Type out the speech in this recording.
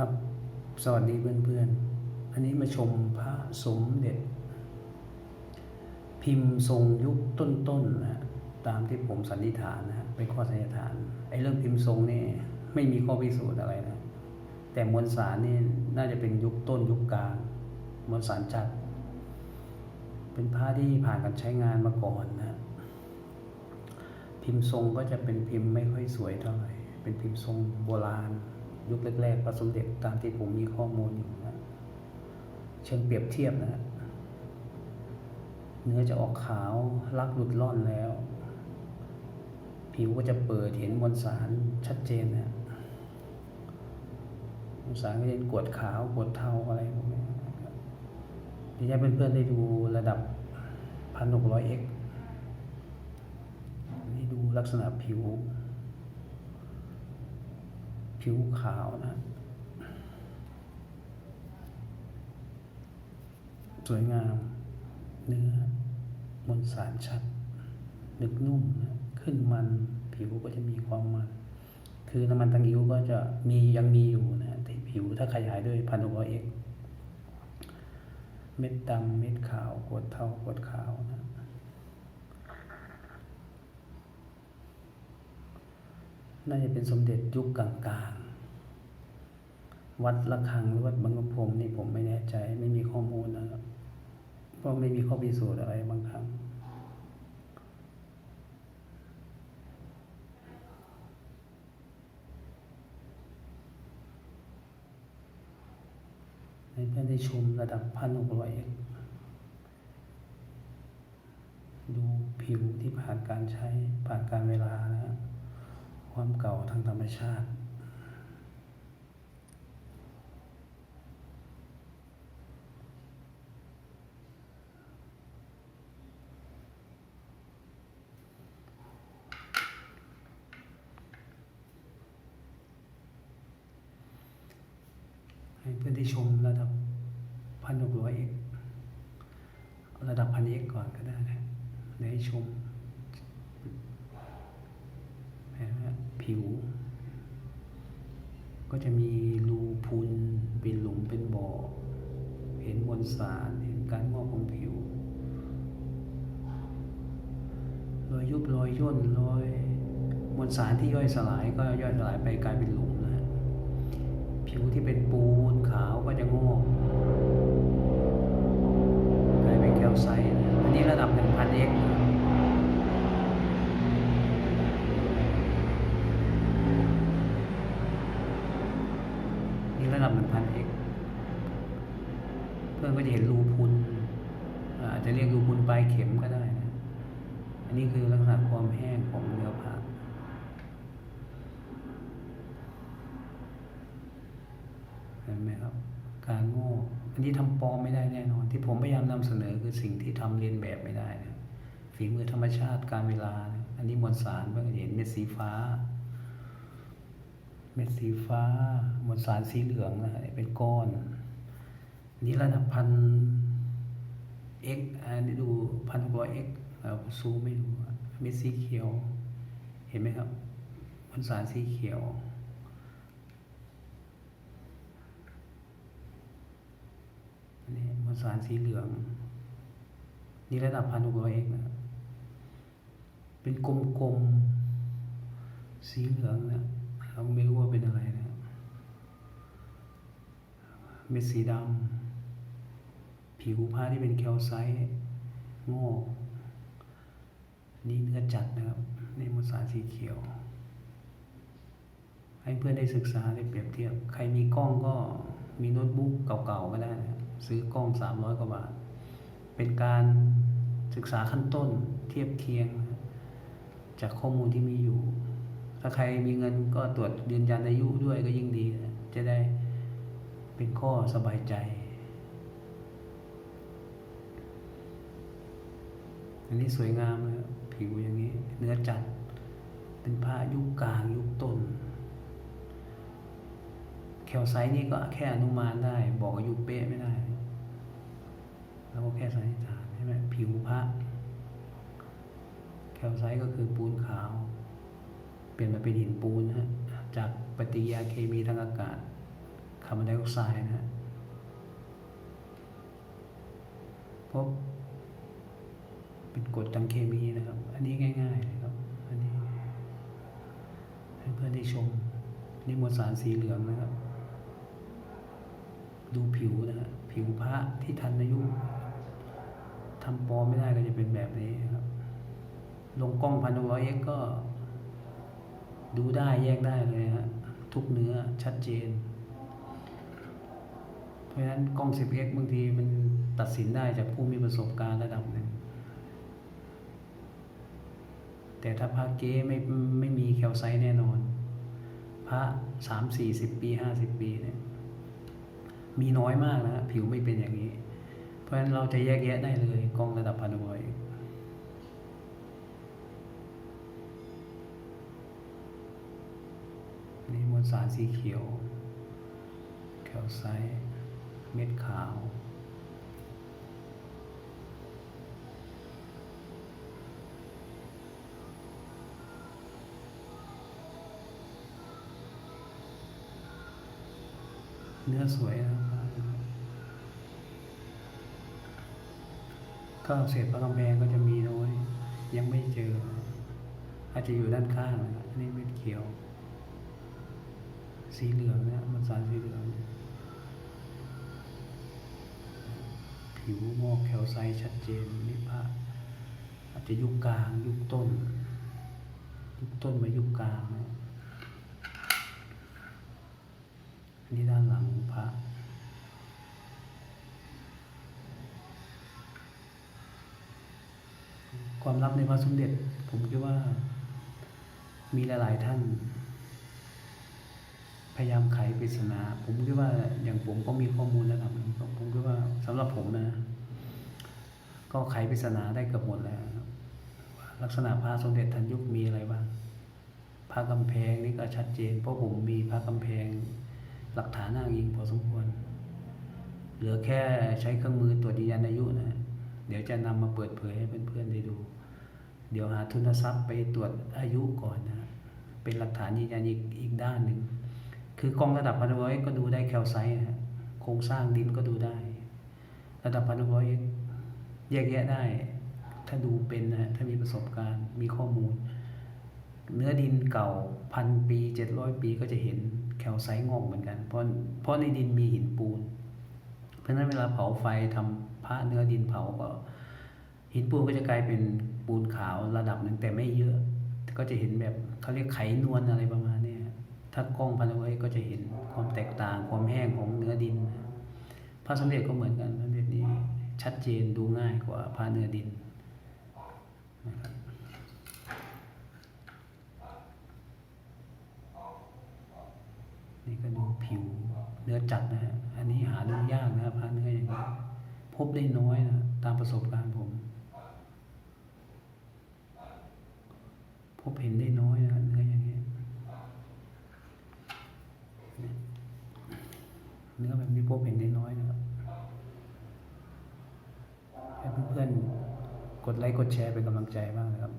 ครับ สวัสดีเพื่อนๆ อันนี้มาชมพระสมเด็จ พิมพ์ทรงยุคต้นๆนะตามที่ผมสันนิษฐานนะฮะเป็นข้อสันนิษฐานไอ้เรื่องพิมพ์ทรงนี่ไม่มีข้อพิสูจน์อะไรนะ แต่มวลสารนี่น่าจะเป็นยุคต้นยุคกลางมวลสารจัด เป็นผ้าที่ผ่านการใช้งานมาก่อนนะ พิมพ์ทรงก็จะเป็นพิมพ์ไม่ค่อยสวยเท่าไหร่เป็นพิมพ์ทรงโบราณ ยุคแรกๆพระสมเด็จตามที่ผมมีข้อมูลอยู่นะ เชิงเปรียบเทียบนะเนื้อจะออกขาวลักหลุดล่อนแล้ว ผิวก็จะเปิดเห็นมวลสารชัดเจนนะมวลสารก็จะเป็นกรวดขาวกรวดเทาอะไรพวกนี้นะครับที่ให้เพื่อนๆได้ดูระดับ 1600x นี่ดูลักษณะผิว ผิวขาวนะ สวยงาม เนื้อมวลสารชัดนึกนุ่มนะขึ้นมันผิวก็จะมีความมัน คือน้ำมันตังอิ้วก็จะมียังมีอยู่นะที่ผิวถ้าขยายด้วยพันหกร้อเอ็กเม็ดดำเม็ดขาวกดเทากดขาว น่าจะเป็นสมเด็จยุคกลางๆ วัดระฆังหรือวัดบางกะพรมนี่ผมไม่แน่ใจ ไม่มีข้อมูลนะครับเพราะไม่มีข้อพิสูจน์อะไรบางครั้งให้เพื่อนได้ชมระดับพันหกร้อยเอกดูผิวที่ผ่านการใช้ผ่านการเวลานะฮะ ความเก่าทางธรรมชาติ ให้เพื่อนที่ชมระดับพันหกร้อยเอกระดับพันเอกก่อนก็ได้นะเดี๋ยวให้ชม เห็นไหมฮะ ผิว ก็จะมีรูพุนเป็นหลุมเป็นบ่อ เห็นมวลสารเห็นการงอกของผิวรอยยุบรอยย่นรอยมวลสารที่ย่อยสลายก็ย่อยสลายไปกลายเป็นหลุมนะ ผิวที่เป็นปูนขาวก็จะงอกกลายเป็นแคลไซต์อันนี้ระดับ 1,000x นะดับหนี่ระดับ 1,000x เพื่อนก็จะเห็นรูพุนอาจจะเรียกรูพุนปลายเข็มก็ได้นะอันนี้คือลักษณะความแห้งของเนื้อผ้าเห็นไหมครับ การโง่ อันนี้ทำปลอมไม่ได้แน่นอน ที่ผมพยายามนำเสนอคือสิ่งที่ทำเรียนแบบไม่ได้นะฝีมือธรรมชาติการเวลานะอันนี้มวลสารเพื่อนเห็นเม็ดสีฟ้า เม็ดสีฟ้า มวลสารสีเหลืองนะฮะเป็นก้อนนี่ระดับพัน x อันนี้ดูพันหกร้อย x เราซูไม่ดูเม็ดสีเขียว เห็นไหมครับมวลสารสีเขียวนนี้มวลสารสีเหลือง นี่ระดับพันหกร้อย x นะเป็นกลมๆสีเหลืองนะ เราไม่รู้ว่าเป็นอะไรนะเม็ดสีดำผิวผ้าที่เป็นแคลไซต์งอกนี่เนื้อจัดนะครับในมวลสาสีเขียว ให้เพื่อนได้ศึกษาได้เปรียบเทียบ ใครมีกล้องก็มีโน้ตบุ๊กเก่าๆก็ได้นะซื้อกล้องสามร้อยกว่าบาท เป็นการศึกษาขั้นต้นเทียบเคียง จากข้อมูลที่มีอยู่ ถ้าใครมีเงินก็ตรวจยืนยันอายุด้วยก็ยิ่งดีนะจะได้เป็นข้อสบายใจ อันนี้สวยงามเลยผิวอย่างนี้ เนื้อจัด เป็นผ้ายุคกลางยุคต้น แคลไซนี่ก็แค่อนุมานได้ บอกอายุเป๊ะไม่ได้ แล้วก็แค่สันนิษฐานใช่ไหมผิวผ้าแคลไซก็คือปูนขาว ลี่ยนมาเป็นหินปูนนะฮะจากปฏิกิริยาเคมีทางอากาศขาร์บอนไดออกไซด์นะฮะพบเป็นกรดทางเคมีนะครับ อันนี้ง่ายๆเลยครับ อันนี้ให้เพื่อนได้ชม นี่มวลสารสีเหลืองนะครับ ดูผิวนะฮะผิวพระที่ทันอายุทำปลอมไม่ได้ก็จะเป็นแบบนี้ครับ ลงกล้องพันร้อยเอ็กก็ ดูได้แยกได้เลยฮะทุกเนื้อชัดเจน เพราะฉะนั้นกล้อง 10x บางทีมันตัดสินได้จากผู้มีประสบการณ์ระดับหนึ่งแต่ถ้าพระเก๊ไม่ไม่มีแคลไซต์แน่นอน พระสามสี่สิบปีห้าสิบปีเนี่ยมีน้อยมากนะฮะผิวไม่เป็นอย่างนี้ เพราะฉะนั้นเราจะแยกแยะได้เลยกล้องระดับพันร้อย ลสารสีเขียว แคลไซต์เม็ดขาว เนื้อสวยนะครับก็เศษพระกำแพงก็จะมีน้อย ยังไม่เจอ อาจจะอยู่ด้านข้างนะครับอันนี้เม็ดเขียว สีเหลืองเนะมันสารสีเหลือง ผิวงอกแคลไซชัดเจนนี่พระอาจจะยุคกลางยุคต้น ยุคต้นมายุคกลางนะอันนี้ด้านหลังพระความลับในพระสมเด็จ ผมคิดว่ามีหลาย ๆ ท่าน ยายามไขปริศนา ผมคิดว่าอย่างผมก็มีข้อมูลระดับหนึ่งผมคิดว่าสำหรับผมนะ ก็ไขปริศนาได้เกือบหมดแล้วลักษณะพระสมเด็จทันยุคมีอะไรบ้างพระกำแพงนี่ก็ชัดเจน เพราะผมมีพระกำแพงหลักฐานอ้างอิงพอสมควร เหลือแค่ใช้เครื่องมือตรวจยืนยันอายุนะ เดี๋ยวจะนำมาเปิดเผยให้เพื่อนๆได้ดู เดี๋ยวหาทุนทรัพย์ไปตรวจอายุก่อนนะ เป็นหลักฐานยืนยันอีกอีกด้านหนึ่ง คือกล้องระดับพันร้อยก็ดูได้แคลไซต์นะฮะโครงสร้างดินก็ดูได้ ระดับพันร้อยแยกแยะได้ ถ้าดูเป็นนะฮะถ้ามีประสบการณ์มีข้อมูล เนื้อดินเก่าพันปีเจ็ดร้อยปีก็จะเห็นแคลไซต์งอกเหมือนกัน เพราะเพราะในดินมีหินปูน เพราะฉะนั้นเวลาเผาไฟทำพระเนื้อดินเผาก็ หินปูนก็จะกลายเป็นปูนขาวระดับหนึ่งแต่ไม่เยอะก็จะเห็นแบบเขาเรียกไขนวลอะไรประมาณนี้ ถ้ากล้องพันไว้ก็จะเห็นความแตกต่างความแห้งของเนื้อดิน พระสมเด็จก็เหมือนกันพระสมเด็จนี้ชัดเจนดูง่ายกว่าพระเนื้อดินนะครับนี่ก็ดูผิวเนื้อจัดนะฮะ อันนี้หาดูยากนะครับพระเนื้ออย่างนี้พบได้น้อยนะ ตามประสบการณ์ผม พบเห็นได้น้อย ไลค์กดแชร์เป็นกำลังใจบ้างนะครับ